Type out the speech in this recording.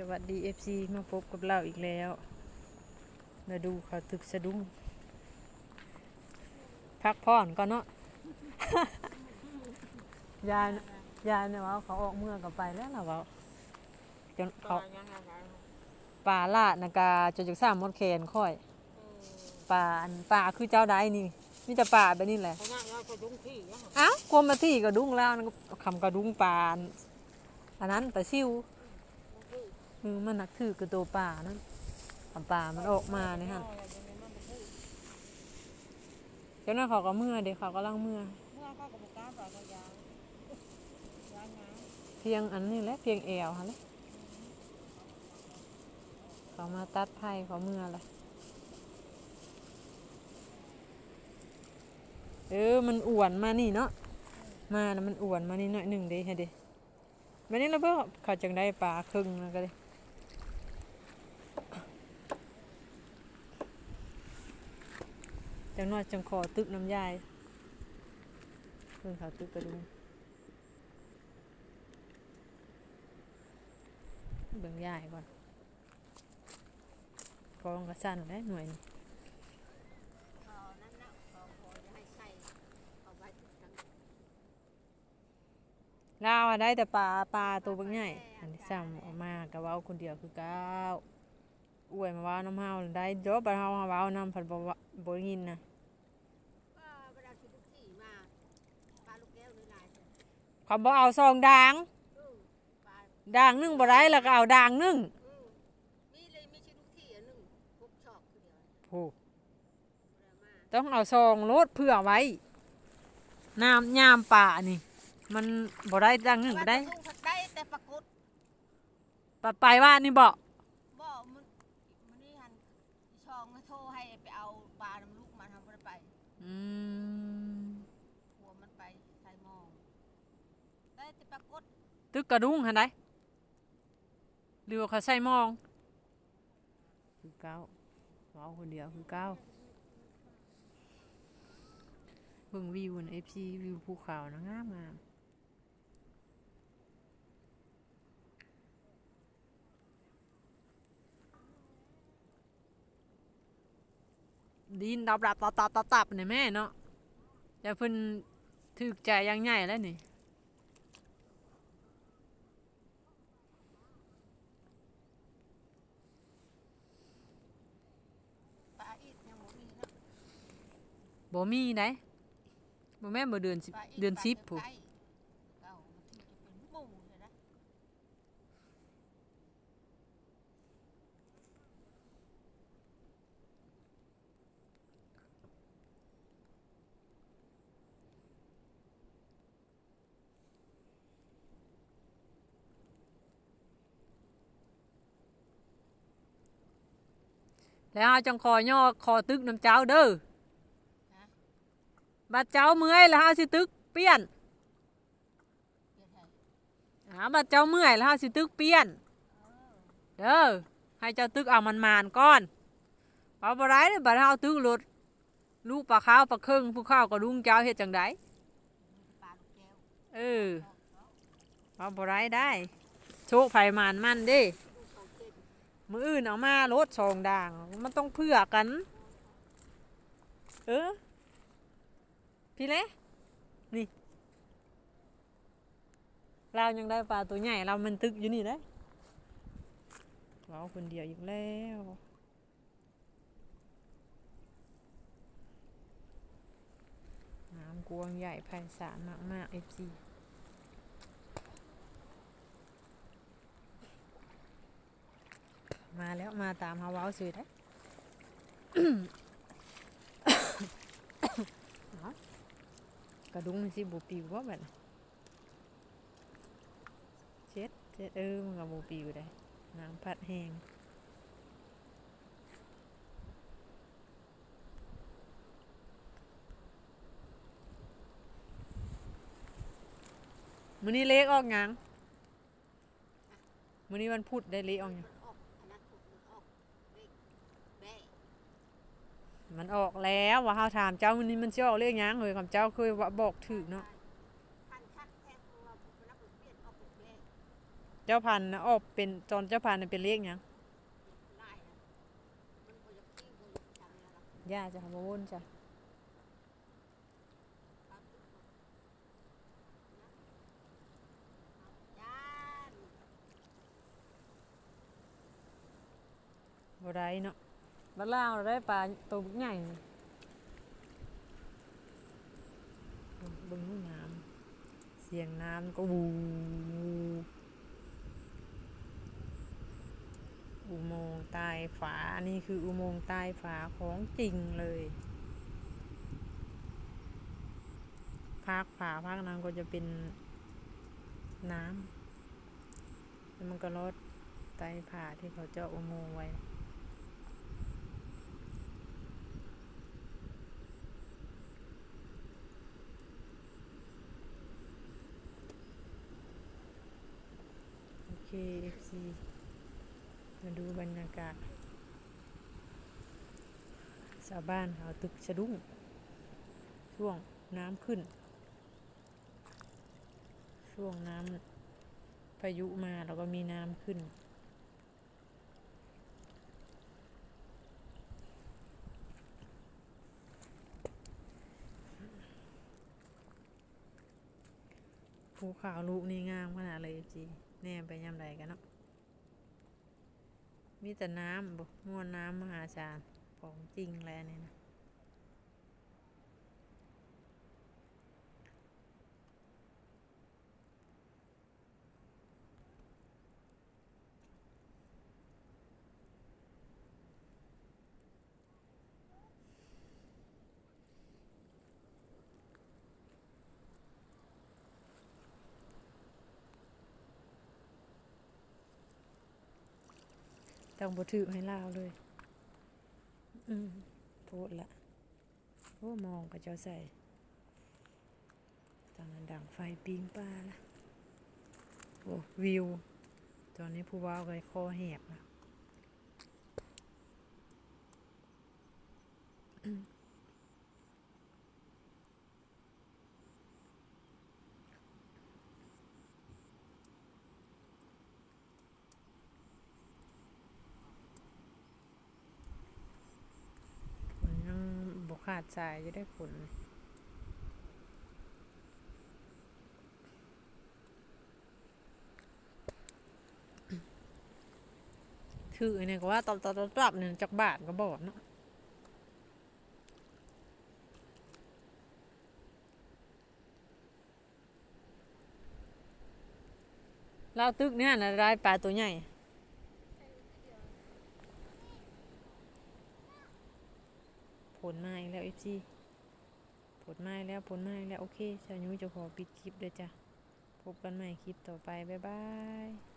สวัสดี FC มาพบกับเราอีกแล้ว มาดูเขาตึกสะดุ้งพักผ่อนก่อนเนาะ ยายยายเนี่ยว่าเขาออกเมื่อกับไปแล้วล่ะว่าจนเขาป่าลาดนะกาจนจากสร้างมดแคนค่อยป่าอันป่าคือเจ้าใดนี่มีแต่ป่าแบบนี้แหละเขานั่งเราจะดุ้งที่ยังอ้าวกลัวมาที่กระดุ้งแล้วนะคำกระดุ้งปลาอันอันนั้นปลาซิวมื อมันนักถือกระตัวปลานั่นเอาปลามันออกมาเนี่ยฮะเจ้าหน้าเขาก็เมื่อเด็กเขาก็ลังเมื่อเมื่อเขากับบุกกาต่อเขายาวยาวงาเพียงอันนี้แหละเพียงแอวฮะเลยเขามาตัดไผ่เขาเมื่อเละเออ มันอ้วนมานี่เนาะ มานะมันอ้วนมานี่หน่อยหนึ่งเด้ฮะเด้วันนี้เราเพิ่งเขาจังได้ปลาครึ่งแล้วก็เลย จังน้อยจังขอตึกน้ำยายเพิ่งเขาตึกกระดุมเบิ่งยายก่อนกองกระสั้นได้หน่วยนี่ลาวอะได้แต่ปลาปลาตัวเบิ่งใหญ่อันนี้ซ้ำออกมาก็เว้าคนเดียวคือเก้าว อวยมาเว้าน้ำเฮาได้เดี๋ยวบัดเฮาเว้านำผัดบ่ว่าบ่ได้ยินนะก็เวลาที่ลูกที่มาปลาลูกแก้วหรือลายเถอะเขาบ่เอาซองด่างเออปลาด่างหนึงบ่ได้แล้วก็เอาด่างหนึงเออมีเลยมีชื่อลูกที่อันหนึ่งพกชอบคือเดียวโอ้เวลามาต้องเอาซองรถเพื่อไว้น้ำยามป่านี่ มันบ่ได้ดังหนึ่งก็ได้ปลาตุ้งผัดได้แต่ปรากฏปะไปว่านี่บ่บ่มันมันนี่หันอีช่องมา โทรให้ไปเอาปลาน้ำลูกมาทำบ่ได้ไปอืมหัวมันไปใส่หมองได้แต่ปรากฏตึกกระดุงหันได้หรือว่าเขาใส่หมอง คือเก้าเว้าคนเดียวคือเก้าเบิ่งวิวใน FC วิวภูเขานะงามงาม ดินดับดับตับตับตับตับนี่แม่เนาะแต่เพิ่นถึกใจยังใหญ่แล้วนี่บ่มีเนะบ่มีได้บ่แม่นบ่เดือนสิบเดือนสิบผู้ ไก่เก่ามันถึงจะเป็นหมู่เลยนะ แล้วฮาจังคอย่อคอตึกน้ำเจ้าเด้อบัดเจ้าเมื่อยแล้วฮาสิตึกเปลี่ยนหาบัดเจ้าเมื่อยแล้วฮาสิตึกเปลี่ยนเด้อให้เจ้าตึกเอามันมานก่อนเอาบ่ได้เด้อบัดเฮาตึกรถลูกปลาข้าวปลาครึ่งผู้ข้าวก็ดุงเจ้าเฮ็ดจังไดเออเอาบ่ได้ได้โชคไผมานมันด้ลูกของเจ็ด มืออื่นเอามารถสองด่าง มันต้องเพื่อกัน เออ พี่เละนี่เรายังได้ปลาตัวใหญ่เรามันตึกอยู่นี่ได้เราคนเดียวอีกแล้วน้ำกวางใหญ่ไพศาลมากมากเอฟซี มาแล้วมาตามฮาวาสื่อได้กระดุงมันสิบูปิวว่าแบบเช็ดเช็ดเออมันกับบูปิวได้น้ำพัดแห้งมื้อนี้เล็กออกหยังมื้อนี้วันพุธได้เล็กออกยัง ออกอันนั้นถูกมันออกเด็กแบ่ มันออกแล้วว่าเฮาถามเจ้ามันนี้มันสิออกเลขหยังเฮ้ยคำเจ้าเคยว่าบอกถูกเนาะเจ้าพันนะออกเป็นจอนเจ้าพันน่ะเป็นเลขหยังไล่นะมันบ่อยากติ้วบ่อยากจังแล้วล่ะย่าจ้ะบ่วนจ้ะบ่ได้เนาะ บัดลาวเราได้ปลาตัวใหญ่บิ่งน้ำเสียงน้ำก็วูอุโมงค์ใต้ฝา นี่คืออุโมงค์ใต้ฝาของจริงเลยภาคฝาภาคนั้นก็จะเป็นน้ำแล้วมันก็ลดใต้ผาที่เขาเจาะอุโมงค์ไว้ โอเค FC มาดูบรรยากาศชาวบ้านเขาตึกสะดุ้ง ช่วงน้ำขึ้น ช่วงน้ำพายุมาแล้วก็มีน้ำขึ้น ภูเขาลูกนี่งามขนาดเลยจี แน่ไปยามใดกันเนาะมีแต่น้ำบ่มวนน้ำมหาศาลของจริงแล้วเนี่ยนะ ต้องบ่ถือให้ลาวเลย อืมโพดละโอ้มองกับเจ้าใส่ตอนนั้นดังไฟปิงปลาละโอ้วิว ตอนนี้ผู้ว่าวก็คอแหบนะมันยัง บกขายจะได้ผล คือเนี่ยก็ว่าตอบตอบตอบตอบหนึ่งจากบาทก็บอกเนาะเราตึกเนี่ยนะได้ปลาตัวใหญ่ ลมาอีกแล้วเอฟซีผลมาแล้วผลมาแล้ว โอเคชาวยุ้ยจะขอปิดคลิปเด้อจ้ะ พบกันใหม่คลิปต่อไป บ๊ายบาย